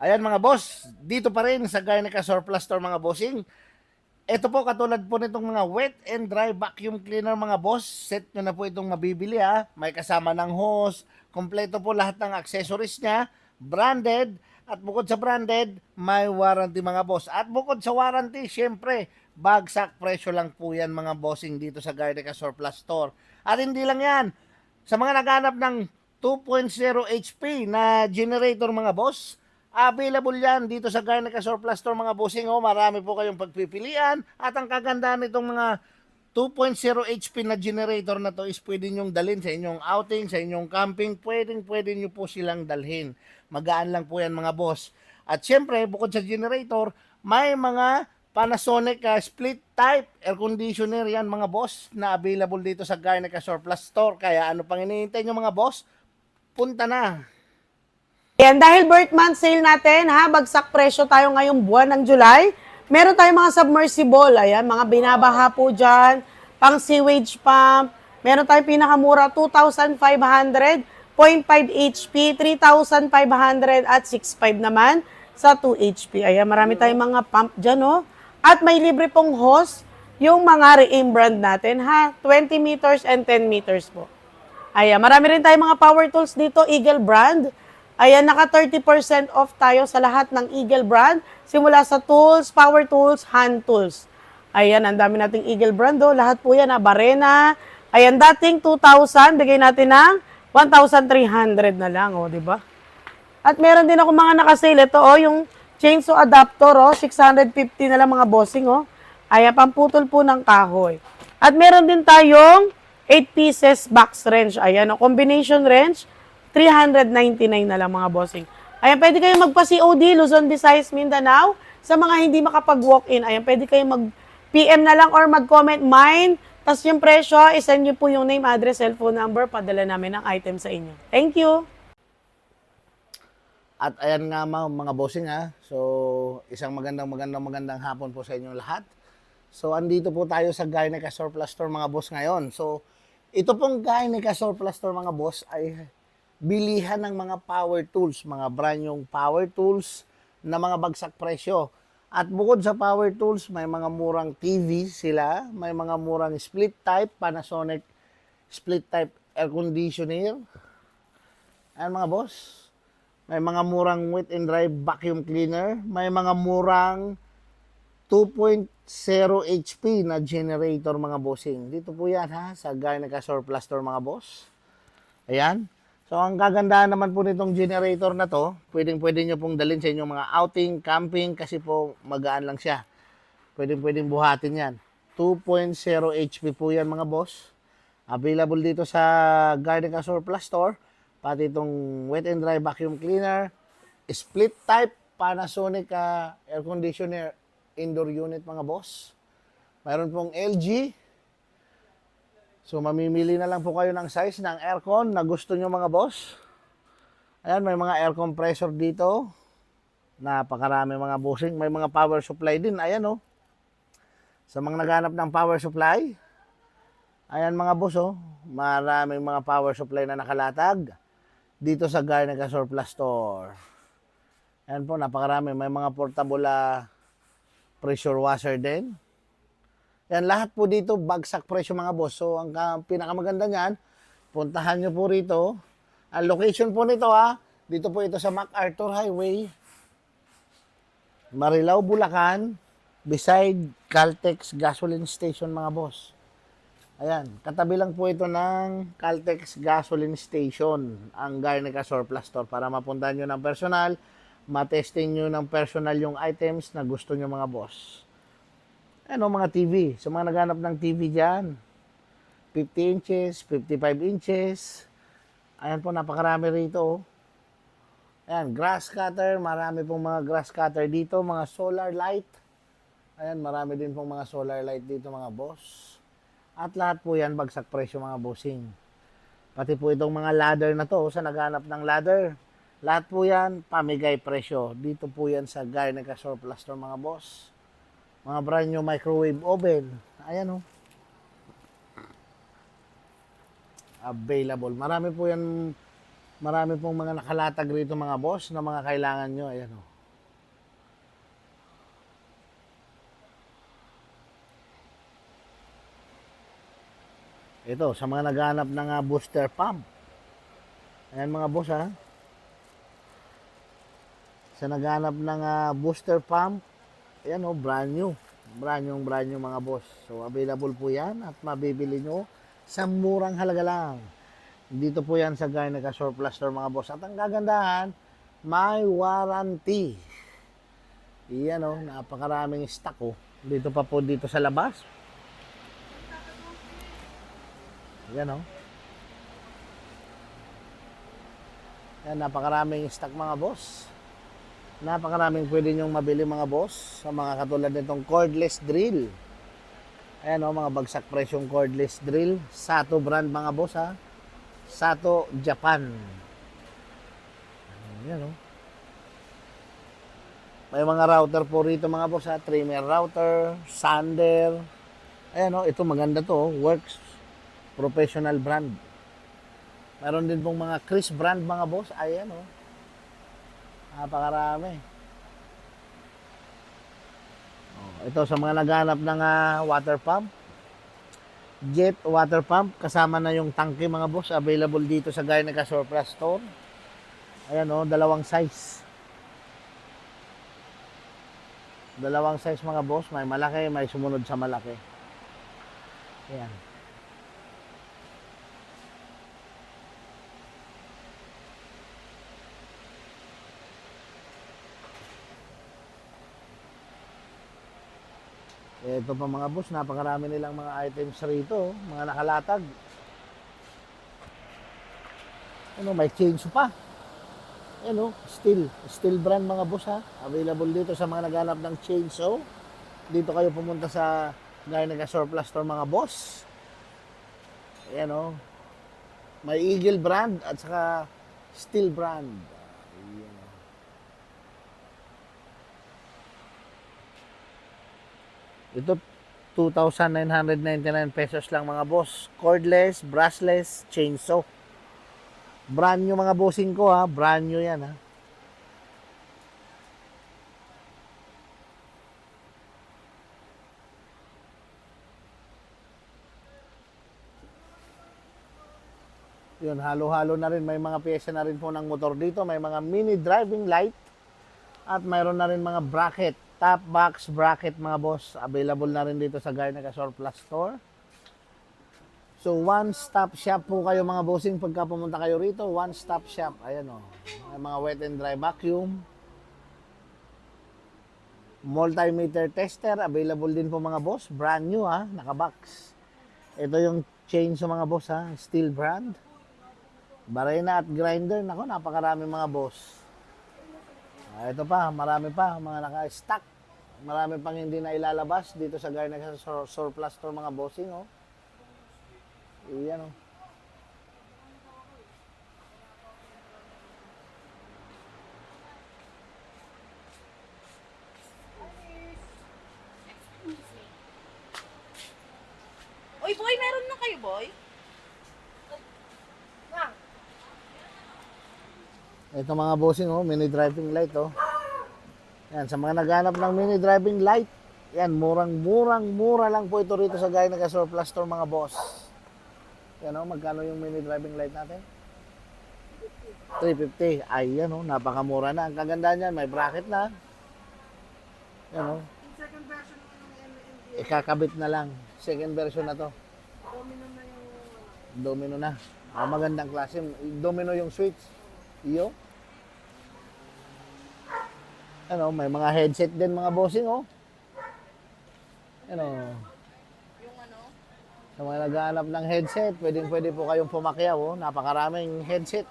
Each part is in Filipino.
Ayan mga boss, dito pa rin sa Garnica Surplus Store mga bossing. Ito po katulad po nitong mga wet and dry vacuum cleaner mga boss. Set nyo na po itong mabibili ha. May kasama ng hose. Kompleto po lahat ng accessories niya. Branded. At bukod sa branded, may warranty mga boss. At bukod sa warranty, syempre, bagsak presyo lang po yan mga bossing dito sa Garnica Surplus Store. At hindi lang yan. Sa mga naghanap ng 2.0 HP na generator mga boss, Available yan dito sa Garnica Surplus Store mga bossing. Oh, marami po kayong pagpipilian. At ang kagandahan nitong mga 2.0 HP na generator na to is pwede nyong dalhin sa inyong outing, sa inyong camping. Pwedeng pwede nyo po silang dalhin. Magaan lang po yan mga boss. At syempre, bukod sa generator, may mga Panasonic ah, split type air conditioner yan mga boss na available dito sa Garnica Surplus Store. Kaya ano pang hinihintay nyo mga boss? Punta na. Yan, dahil birth month sale natin, ha, bagsak presyo tayo ngayong buwan ng July. Meron tayong mga submersible, ayan, mga binabaha po dyan, pang sewage pump. Meron tayong pinakamura, 2,500, 0.5 HP, 3,500 at 6,500 naman sa 2 HP. Ayan, marami tayong mga pump dyan, oh. At may libre pong hose, yung mga re-aim brand natin, ha, 20 meters and 10 meters po. Ayan, marami rin tayong mga power tools dito, Eagle brand. Ayan, naka 30% off tayo sa lahat ng Eagle brand. Simula sa tools, power tools, hand tools. Ayan, ang dami nating Eagle brand do. Lahat po yan, ah, Barena. Ayan, dating 2,000, bigay natin ng 1,300 na lang, oh, di ba? At meron din ako mga nakasale. Ito, oh, yung chainsaw adapter, oh, 650 na lang mga bossing, oh. Ayan, pamputol po ng kahoy. At meron din tayong 8 pieces box wrench. Ayan, oh, combination wrench. 399 na lang mga bossing. Ayan, pwede kayong magpa-COD, Luzon, Visayas, Mindanao. Sa mga hindi makapag-walk-in, ayan, pwede kayong mag-PM na lang or mag-comment mine. Tapos yung presyo, isend nyo po yung name, address, cellphone number, padala namin ang item sa inyo. Thank you! At ayan nga mga, mga bossing ha. So, isang magandang magandang magandang hapon po sa inyong lahat. So, andito po tayo sa Garnica Surplus Store mga boss ngayon. So, ito pong Garnica Surplus Store mga boss ay bilihan ng mga power tools, mga brand yung power tools na mga bagsak presyo. At bukod sa power tools, may mga murang TV sila, may mga murang split type, Panasonic split type air conditioner. Ayan mga boss. May mga murang wet and dry vacuum cleaner. May mga murang 2.0 HP na generator mga bossing. Dito po yan ha, sa Garnica Surplus Store mga boss. Ayan. So ang kagandahan naman po nitong generator na to, pwedeng pwede nyo pong dalhin sa inyong mga outing, camping, kasi po magaan lang siya. Pwedeng pwedeng buhatin yan. 2.0 HP po yan mga boss. Available dito sa Garnica Surplus Store. Pati itong wet and dry vacuum cleaner. Split type Panasonic ah, air conditioner indoor unit mga boss. Mayroon pong LG. So mamimili na lang po kayo ng size ng aircon na gusto nyo mga boss. Ayan, may mga air compressor dito. Napakarami mga bossing. May mga power supply din. Ayan oh. Sa mga naghanap ng power supply, ayan mga boss oh. Maraming mga power supply na nakalatag dito sa Garnica Surplus Store. Ayan po, napakarami. May mga portable ah, pressure washer din. Yan, lahat po dito, bagsak presyo mga boss. So, ang ka- pinakamaganda niyan, puntahan nyo po rito. Ang location po nito ha, dito po ito sa MacArthur Highway, Marilao, Bulacan, beside Caltex Gasoline Station mga boss. Ayan, katabi lang po ito ng Caltex Gasoline Station, ang Garnica Surplus Store para mapuntahan nyo ng personal, matesting nyo ng personal yung items na gusto nyo mga boss. Ano mga TV? Sa mga naghanap ng TV dyan, 50 inches, 55 inches. Ayan po, napakarami rito. oh. Ayan, grass cutter. Marami pong mga grass cutter dito. Mga solar light. Ayan, marami din pong mga solar light dito mga boss. At lahat po yan, bagsak presyo mga bossing. Pati po itong mga ladder na to, sa naghanap ng ladder. Lahat po yan, pamigay presyo. Dito po yan sa Garnica Surplus Store mga boss. Mga brand new microwave oven. Ayan oh. Available. Marami po yan Marami pong mga nakalatag rito mga boss na mga kailangan nyo. Ayan oh. Ito, sa mga naghanap ng ah, booster pump. Ayan mga boss ha. Sa naghanap ng ah, booster pump, ayan o, brand new. Brand new, brand new mga boss. So, available po yan at mabibili nyo sa murang halaga lang. Dito po yan sa Gyneca Surplus Store mga boss. At ang kagandahan, may warranty. Iyan o, napakaraming stock o. Dito pa po dito sa labas. Yan o. Yan, napakaraming stock mga boss. Napakaraming pwede nyong mabili mga boss sa mga katulad nitong cordless drill. Ayan o, mga bagsak presyong cordless drill. Sato brand mga boss ha. Sato Japan. Ayan o. May mga router po rito mga boss ha. Trimmer router, sander. Ayan o, ito maganda to. oh. Works professional brand. Meron din pong mga Chris brand mga boss. Ayan o. Napakarami. Oh, ito sa mga naghanap ng ah, water pump. Jet water pump kasama na yung tangke mga boss available dito sa Gyneca Surplus Store. Ayan oh, dalawang size. Dalawang size mga boss, may malaki, may sumunod sa malaki. Ayan. Ito pa mga boss, napakarami nilang mga items rito, mga nakalatag. Ano, may chainsaw pa. Ano, steel, steel brand mga boss ha. Available dito sa mga naghanap ng chainsaw. Dito kayo pumunta sa Gyneca Surplus Store mga boss. Ayan oh. May Eagle brand at saka steel brand. Ayan. oh. Ito 2,999 pesos lang mga boss. Cordless, brushless, chainsaw. Brand new mga bossing ko ha. Brand new yan ha. Yun, halo-halo na rin. May mga pyesa na rin po ng motor dito. May mga mini driving light. At mayroon na rin mga bracket. Top box bracket mga boss. Available na rin dito sa Gyneca Surplus Store. So, one-stop shop po kayo mga bossing pagka pumunta kayo rito. One-stop shop. Ayan o. May mga wet and dry vacuum. Multimeter tester. Available din po mga boss. Brand new ha. Nakabox. Ito yung chain sa mga boss ha. Steel brand. Barena at grinder. Nako, napakarami mga boss. Ah, ito pa, marami pa. Mga naka-stack. Marami pang hindi na ilalabas dito sa Sur- Surplus Store mga bossing oh. Iyan oh. Uy, boy, meron na kayo, boy? Ito mga bossing oh, mini driving light oh. Yan, sa mga naghanap ng mini driving light, yan, murang-murang mura lang po ito rito sa Gyneca Surplus Store mga boss. Yan oh, magkano yung mini driving light natin? 350. Ay, yan oh, napakamura na. Ang kaganda niyan, may bracket na. Yan oh. Ikakabit na lang. Second version na to. domino na yung Domino na. Ah, magandang klase. Domino yung switch. Iyo. Ano, may mga headset din mga bossing, oh. Ano, Yung ano? sa mga naghahanap ng headset, pwedeng pwede po kayong pumakyaw, oh. Napakaraming headset.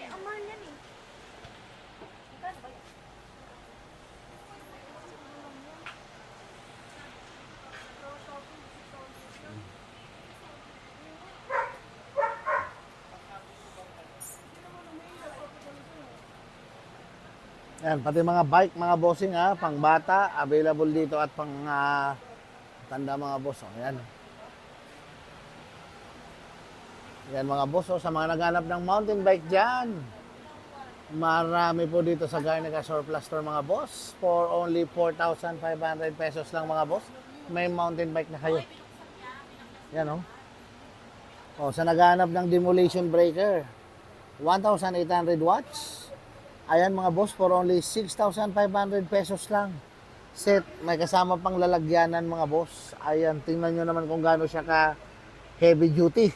Eh, ang mahal yan eh. Magkano ba yan? Yan, pati mga bike, mga bossing, ha. Pang bata, available dito at pang ah, tanda mga boss, oh. Yan. Yan mga boss, oh, sa mga naghanap ng mountain bike dyan. Marami po dito sa Garnica Surplus Store mga boss. For only 4,500 pesos lang mga boss. May mountain bike na kayo. Yan oh. Oh, sa naghanap ng demolition breaker. 1,800 watts. Ayan mga boss, for only 6,500 pesos lang. Set, may kasama pang lalagyanan mga boss. Ayan, tingnan nyo naman kung gaano siya ka heavy duty.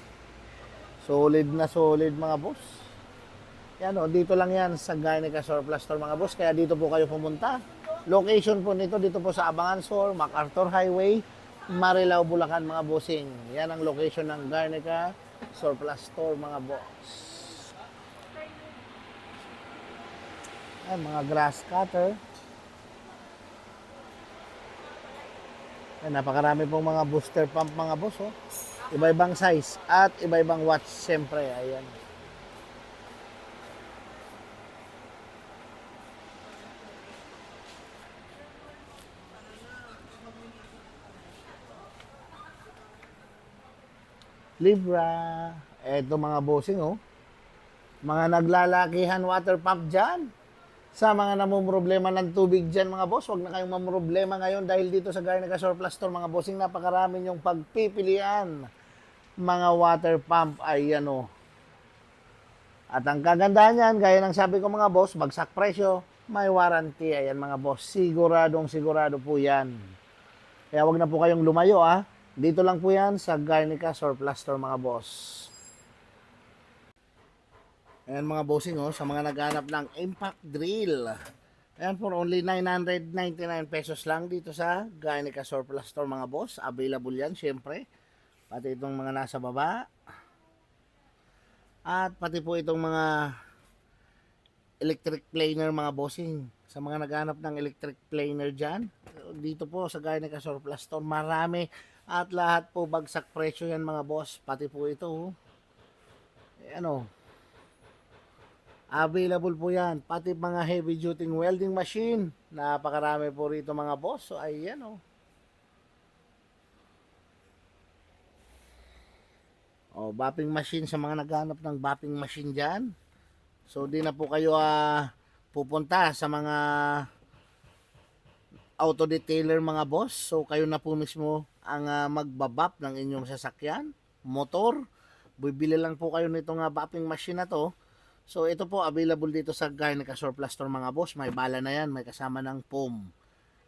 Solid na solid mga boss. Yan o, dito lang yan sa Gyneca Surplus Store mga boss. Kaya dito po kayo pumunta. Location po nito dito po sa Abangan Store, MacArthur Highway, Marilao, Bulacan mga bossing. Yan ang location ng Gyneca Surplus Store mga boss. Ay, mga grass cutter. Ay, napakarami pong mga booster pump mga boss. Oh. Iba-ibang size at iba-ibang watch siyempre. Ayan. Libra. Eto mga bossing oh. Mga naglalakihan water pump dyan. Sa mga namumroblema ng tubig dyan mga boss, huwag na kayong mamroblema ngayon dahil dito sa Garnica Surplus Store mga bossing napakarami yung pagpipilian. Mga water pump ay ano. At ang kagandahan niyan, gaya ng sabi ko mga boss, bagsak presyo, may warranty. Ayan mga boss, siguradong sigurado po yan. Kaya wag na po kayong lumayo ah. Dito lang po yan sa Garnica Surplus Store mga boss. Ayan mga bossing oh, sa mga naghanap ng impact drill. Ayan for only 999 pesos lang dito sa Garnica Surplus Store mga boss. Available yan syempre. Pati itong mga nasa baba. At pati po itong mga electric planer mga bossing. Sa mga naghanap ng electric planer dyan. Dito po sa Garnica Surplus Store marami. At lahat po bagsak presyo yan mga boss. Pati po ito. oh. Eh, ano, Available po yan. Pati mga heavy duty welding machine. Napakarami po rito mga boss. So, ayan o. O, bapping machine sa mga naghanap ng bapping machine dyan. So, di na po kayo ah, pupunta sa mga auto detailer mga boss. So, kayo na po mismo ang ah, magbabap ng inyong sasakyan, motor. Bibili lang po kayo nitong uh, bapping machine na to. So ito po available dito sa Garnica Surplus Store mga boss. May bala na yan, may kasama ng foam.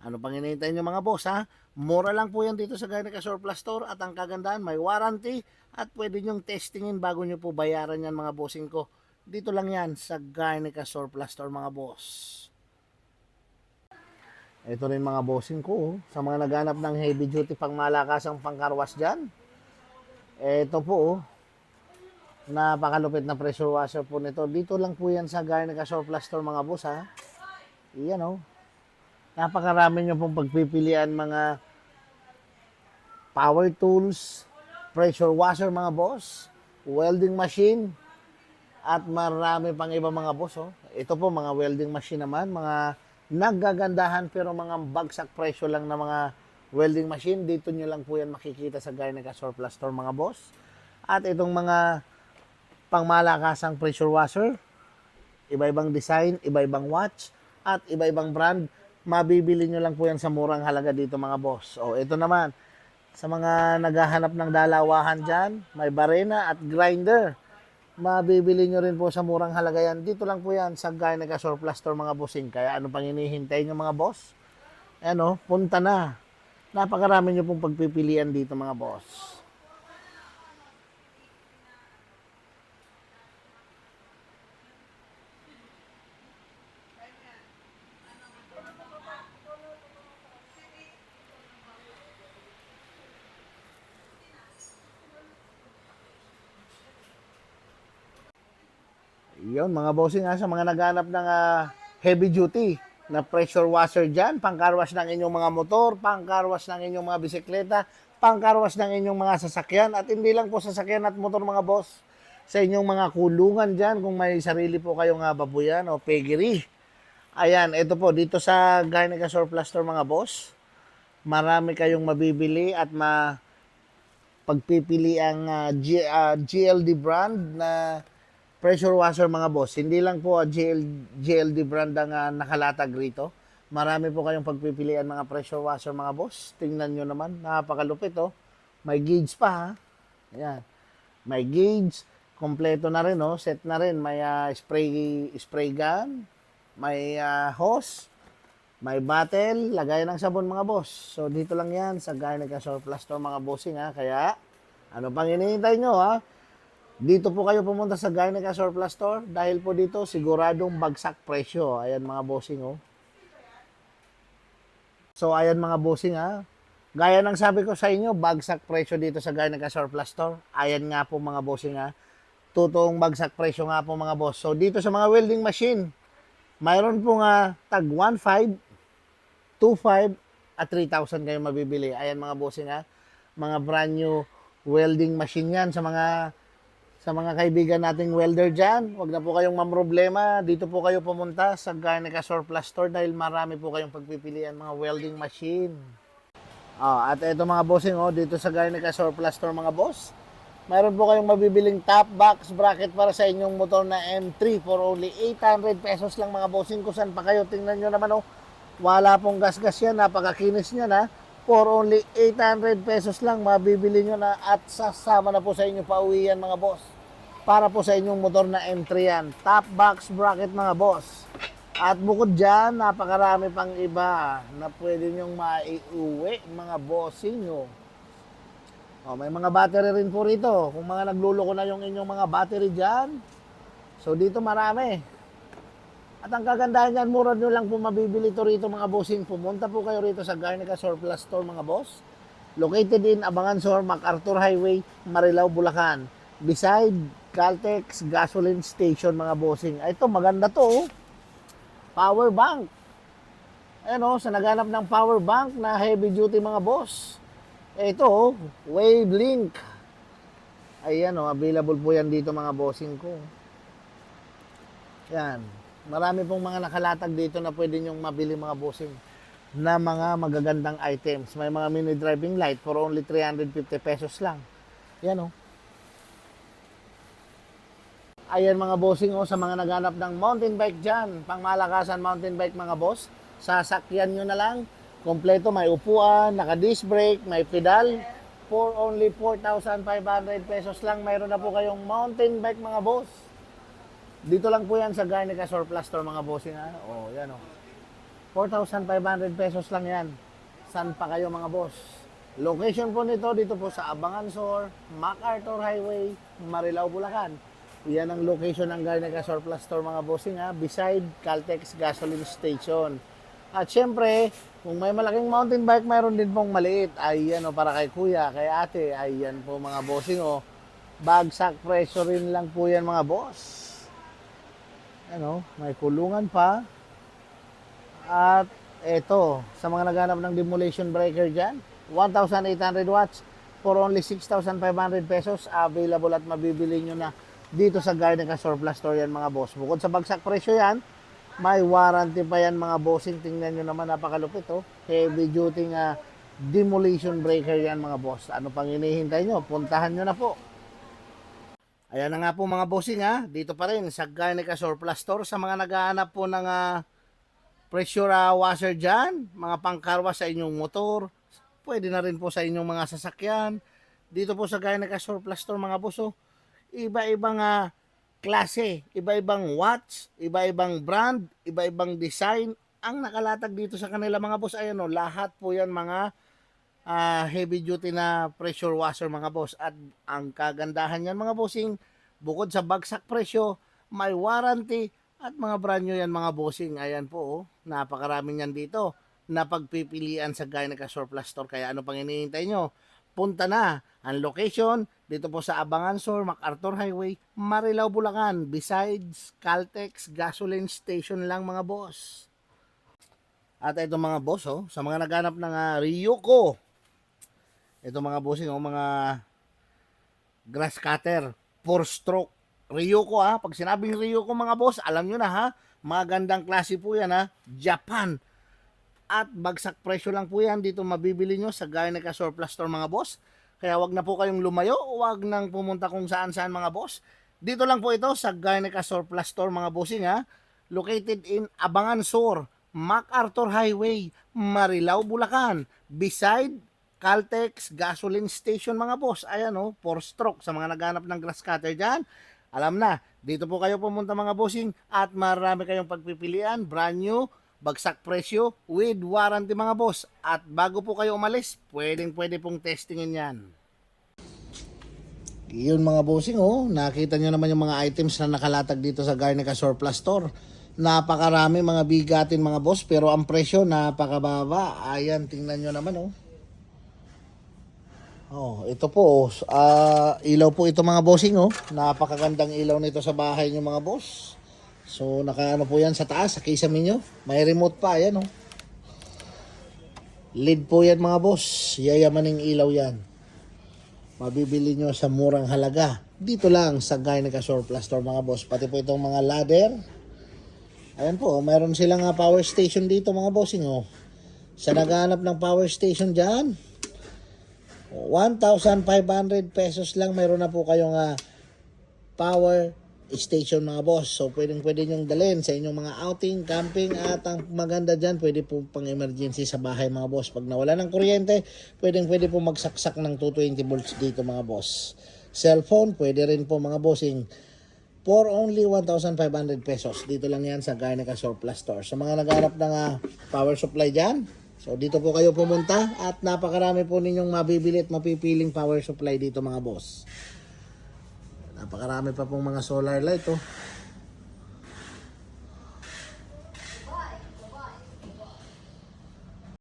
Ano pang hinihintay nyo mga boss ha? Mura lang po yan dito sa Garnica Surplus Store at ang kagandahan may warranty at pwede nyong testingin bago nyo po bayaran yan mga bossing ko. Dito lang yan sa Garnica Surplus Store mga boss. Ito rin mga bossing ko oh. sa mga naghanap ng heavy duty pang malakasang pangkarwas dyan. Ito po oh. Napakalupit na pressure washer po nito. Dito lang po yan sa Garnica Surplus Store mga boss ha. Iyan oh. Napakarami nyo pong pagpipilian mga power tools, pressure washer mga boss, welding machine, at marami pang iba mga boss. Oh. Ito po mga welding machine naman, mga nagagandahan pero mga bagsak presyo lang na mga welding machine. Dito nyo lang po yan makikita sa Garnica Surplus Store mga boss. At itong mga pangmalakasang pressure washer, iba-ibang design, iba-ibang watch, at iba-ibang brand, mabibili nyo lang po yan sa murang halaga dito mga boss. O ito naman, sa mga naghahanap ng dalawahan dyan, may barena at grinder. Mabibili nyo rin po sa murang halaga yan. Dito lang po yan sa Garnica Surplus Store mga bossing. Kaya ano pang hinihintay nyo mga boss? Ano, punta na. Napakarami nyo pong pagpipilian dito mga boss. Yun, mga bossing ha, sa mga naghanap ng ah, heavy duty na pressure washer dyan, pangkarwas ng inyong mga motor, pangkarwas ng inyong mga bisikleta, pangkarwas ng inyong mga sasakyan, at hindi lang po sasakyan at motor mga boss, sa inyong mga kulungan dyan, kung may sarili po kayong uh, babuyan o piggery. Ayan, ito po, dito sa Garnica Surplus Store mga boss, marami kayong mabibili at ma pagpipili ang ah, G- ah, GLD brand na pressure washer mga boss. Hindi lang po ah, GL, GLD brand ang ah, nakalatag rito. Marami po kayong pagpipilian mga pressure washer mga boss. Tingnan nyo naman, napakalupit oh. May gauge pa ha. Ayan. May gauge, kompleto na rin oh, set na rin. May ah, spray spray gun, may ah, hose, may bottle, lagay ng sabon mga boss. So dito lang yan sa Garnica Surplus Store mga bossing ha. Kaya ano pang hinihintay nyo ha? Dito po kayo pumunta sa Garnica Surplus Store dahil po dito siguradong bagsak presyo. Ayan mga bossing oh. So ayan mga bossing ha. Gaya ng sabi ko sa inyo, bagsak presyo dito sa Garnica Surplus Store. Ayan nga po mga bossing ha. Totoong bagsak presyo nga po mga boss. So dito sa mga welding machine, mayroon po nga tag 1.5, 2.5 at 3,000 kayo mabibili. Ayan mga bossing ha. Mga brand new welding machine yan sa mga sa mga kaibigan nating welder dyan. Huwag na po kayong mamroblema. Dito po kayo pumunta sa Garnica Surplus Store dahil marami po kayong pagpipilian mga welding machine. Ah, at ito mga bossing oh, dito sa Garnica Surplus Store mga boss. Mayroon po kayong mabibiling top box bracket para sa inyong motor na M3 for only 800 pesos lang mga bossing. Kung saan pa kayo, tingnan nyo naman oh. Wala pong gas-gas yan, napakakinis niya na. For only 800 pesos lang, mabibili nyo na at sasama na po sa inyo pauwi yan mga boss. Para po sa inyong motor na M3 yan. Top box bracket mga boss. At bukod dyan, napakarami pang iba na pwede nyong maiuwi mga bossing nyo. Oh, may mga battery rin po rito. Kung mga nagluloko na yung inyong mga battery dyan. So dito marami. At ang kagandahan yan, mura nyo lang po mabibili to rito mga bossing. Pumunta po kayo rito sa Garnica Surplus Store mga boss. Located in Abangan Sur, MacArthur Highway, Marilao, Bulacan. Beside Caltex Gasoline Station mga bossing. Ay, Ito, maganda to. oh. Power bank. Ayan o, sa naghanap ng power bank na heavy duty mga boss. Ito, oh, Wavelink. Ayan o, available po yan dito mga bossing ko. Yan. Marami pong mga nakalatag dito na pwede nyong mabili mga bossing na mga magagandang items. May mga mini driving light for only 350 pesos lang. Yan o. Ayan mga bossing o sa mga naghanap ng mountain bike dyan. Pangmalakasan mountain bike mga boss. Sasakyan nyo na lang. Kompleto, may upuan, naka-disc brake, may pedal. For only 4,500 pesos lang, mayroon na po kayong mountain bike mga boss. Dito lang po yan sa Garnica Surplus Store mga bossing ha. Oh, yan oh. 4,500 pesos lang yan. San pa kayo mga boss? Location po nito dito po sa Abangan Sur, MacArthur Highway, Marilao, Bulacan. Yan ang location ng Garnica Surplus Store mga bossing ha, beside Caltex Gasoline Station. At syempre, kung may malaking mountain bike, mayroon din pong maliit. Ayan o, para kay kuya, kay ate. Ayan po mga bossing o. Bagsak presyo rin lang po yan mga boss. Ano, may kulungan pa. At eto, sa mga naghanap ng demolition breaker dyan, 1,800 watts for only 6,500 pesos. Available at mabibili nyo na dito sa Garnica Surplus Store yan mga boss. Bukod sa bagsak presyo yan, may warranty pa yan mga bossing. Tingnan nyo naman, napakalupit oh. Heavy duty nga demolition breaker yan mga boss. Ano pang hinihintay nyo? Puntahan nyo na po. Ayan na nga po mga bossing ha. Dito pa rin sa Garnica Surplus Store sa mga naghahanap po ng ah, pressure ah, washer dyan, mga pangkarwa sa inyong motor, pwede na rin po sa inyong mga sasakyan. Dito po sa Garnica Surplus Store mga boss oh, iba-ibang ah, klase, iba-ibang watts, iba-ibang brand, iba-ibang design ang nakalatag dito sa kanila mga boss. Ayan o, lahat po yan mga ah, heavy duty na pressure washer mga boss. At ang kagandahan yan mga bossing, bukod sa bagsak presyo, may warranty at mga brand new yan mga bossing. Ayan po, oh, napakarami yan dito na pagpipilian sa Gyneca Surplus Store. Kaya ano pang hinihintay nyo? Punta na. Ang location, dito po sa Abangan Sur, MacArthur Highway, Marilao, Bulacan. Besides, Caltex Gasoline Station lang mga boss. At ito mga boss, oh, sa mga naghanap ng uh, Ryuko. Ito mga bossing, oh, mga grass cutter, 4-stroke. Ryuko ha, pag sinabing Ryuko mga boss, alam nyo na ha, magandang klase po yan ha, Japan. At bagsak presyo lang po yan dito mabibili nyo sa Gyneca Surplus Store mga boss. Kaya wag na po kayong lumayo, wag nang pumunta kung saan-saan mga boss. Dito lang po ito sa Garnica Surplus Store mga bossing ha. Located in Abangan Sur, MacArthur Highway, Marilao, Bulacan. Beside Caltex Gasoline Station mga boss. Ayan oh, four stroke sa mga naghanap ng grass cutter dyan. Alam na, dito po kayo pumunta mga bossing at marami kayong pagpipilian, brand new, bagsak presyo with warranty mga boss. At bago po kayo umalis, pwedeng pwede pong testingin yan. Yun mga bossing oh, nakita nyo naman yung mga items na nakalatag dito sa Garnica Surplus Store. Napakarami mga bigatin mga boss pero ang presyo napakababa. Ayan, tingnan nyo naman oh. Oh, ito po, ah, ilaw po ito mga bossing oh. Napakagandang ilaw nito sa bahay niyo mga boss. So, nakaano po yan sa taas, sa kisame nyo. May remote pa, ayan oh. Lead po yan mga boss. Yayamaning ilaw yan. Mabibili nyo sa murang halaga. Dito lang sa Gyneca Surplus Store mga boss. Pati po itong mga ladder. Ayan po, mayroon silang nga power station dito mga bossing oh. Sa naghanap ng power station dyan, 1,500 pesos lang meron na po kayong ah, power station mga boss. So pwedeng pwede nyong dalhin sa inyong mga outing, camping at ang maganda dyan pwede po pang emergency sa bahay mga boss. Pag nawala ng kuryente, pwedeng pwede po magsaksak ng 220 volts dito mga boss. Cellphone, pwede rin po mga bossing for only 1,500 pesos. Dito lang yan sa Gyneca Surplus Store. Sa mga naghanap ng ah, power supply dyan, so dito po kayo pumunta at napakarami po ninyong mabibili at mapipiling power supply dito mga boss. Napakarami pa pong mga solar light oh.